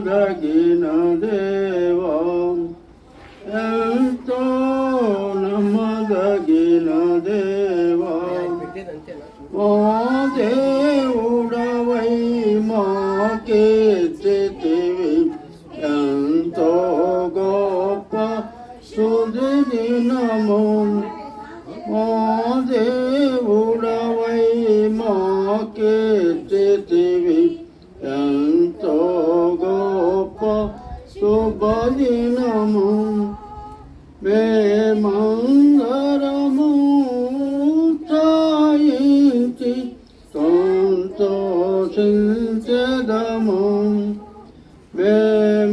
నమ్మదగిన దేవా ఎంతో నమ్మదగిన దేవా ఓ దేవుడవై మాకెత్తితివి ఎంతో சிஞ்சதமும் வேமந்தரமும்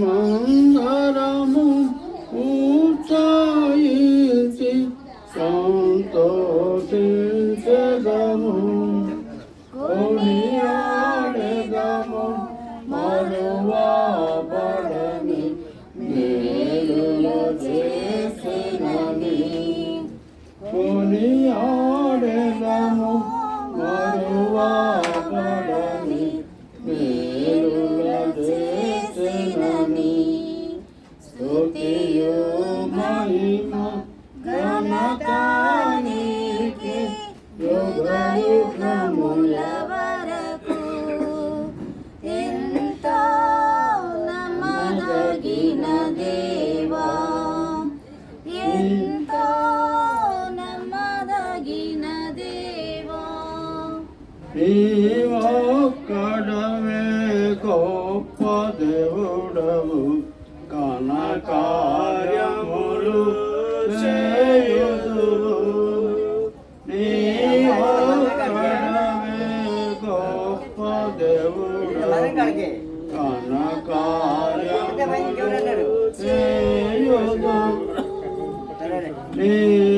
உச்சாயிச்சி சந்தோஷிச்சதமும் ஓனி నీవొక్కడవే గొప్ప దేవుడవు. కన కార్యములు చేయుదు నీవొక్కడవే గొప్ప దేవుడవు. కన చేయుదు నీదు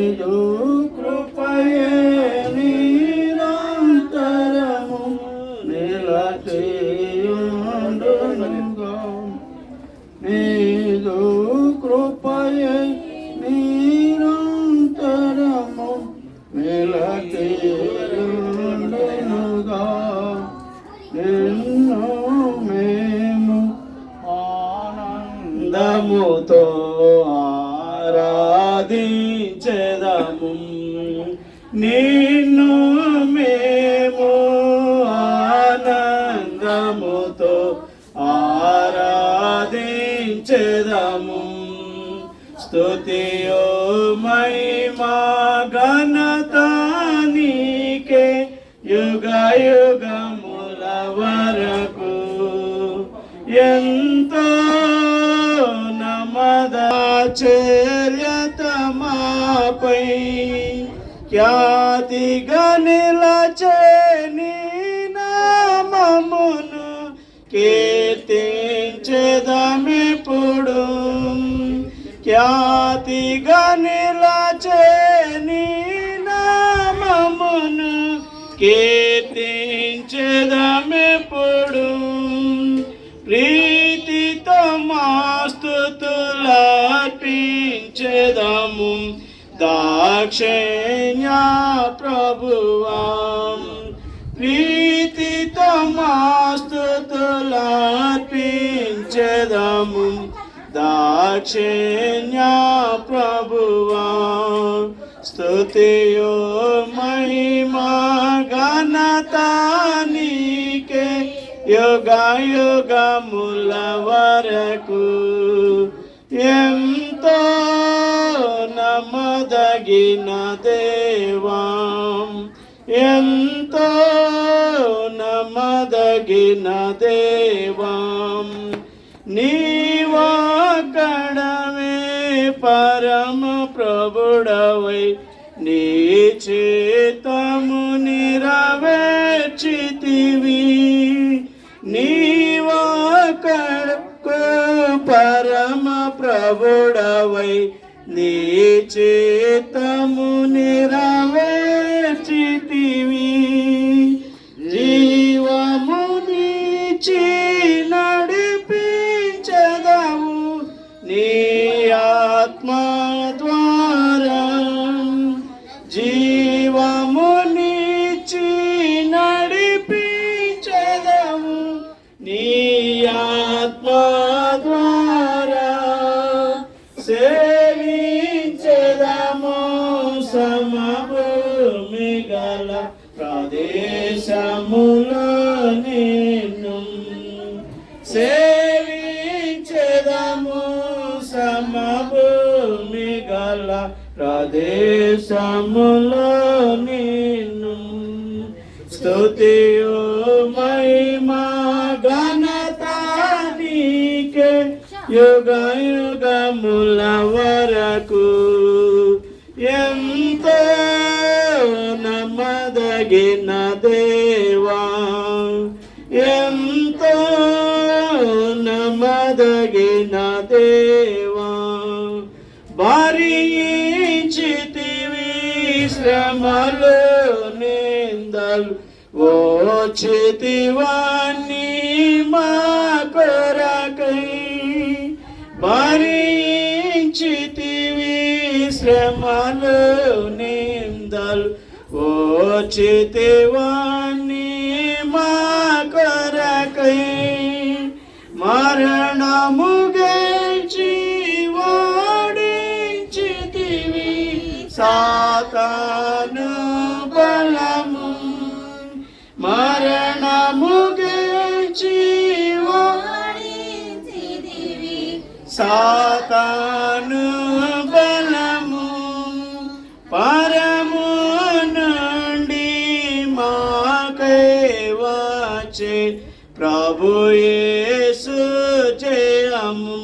నిరంతరము నిలచేయుండునుగా. నిన్ను మేము ఆనందముతో ఆరాధించెదము. నిన్ను మేము ఆనందముతో ఆరాధించెదము. స్తుతియో మహిమా ఘనత యుగ యుగముల వరకు ఎంతో నమదాచర్యతమాపై ఖ్యాతిగా నిలచే నామమును కీర్తించెదమిప్పుడు ఖ్యాతిగా నిలచే నామమును కీర్తించెదమిప్పుడు. ప్రీతితో మాస్తుతులర్పించెదము. దాక్షిణ్య ప్రభువా. ప్రీతితో మాస్తుతులర్పించెదము. దాక్షిణ్య ప్రభువా స్తుతియో మహిమా ఘనత యుగయుగముల వరకు ఎంతో నమ్మదగిన దేవాం ఎంతో నమ్మదగిన దేవాం నీవాకడమే పరమ ప్రభుడవై నీ చేతము నిరవేచితివి నీవాకడకు పరమ ప్రభుడవై నీ చేతము నిరవేచితివి సమభూమి గల ప్రదేశములో నిన్ను సేవించదము. సమభూమి గల ప్రదేశములో నిన్ను స్తుతియో మహిమా ఘనత నీకే. యుగ యుగములవ నమ్మదగిన దేవా. ఎంతో నమ్మదగిన దేవా. భరించితివి శ్రమలు నిందలు. ఓచితివాన్ని మా కొరకై. భరించితివి శ్రమలు నిందలు. చేతేవాణి మా కొరకై మరణము గెలిచి ఓడించితివి సాతాను బలము మరణము గెలిచి ఓడించితివి. సాతాను వచ్చే ప్రభు యేసు జయము.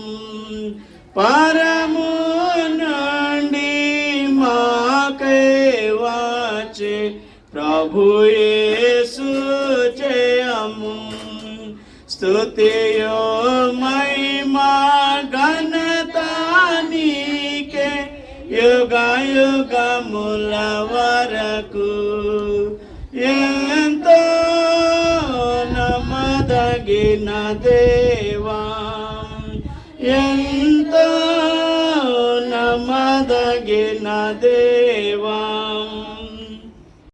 పరము నుండి మాకై వచ్చే ప్రభు యేసు జయము. స్తుతియో మహిమా ఘనత నీకే వరకు. ఎంతో నమ్మదగిన దేవా ఎంతో నమ్మదగిన దేవా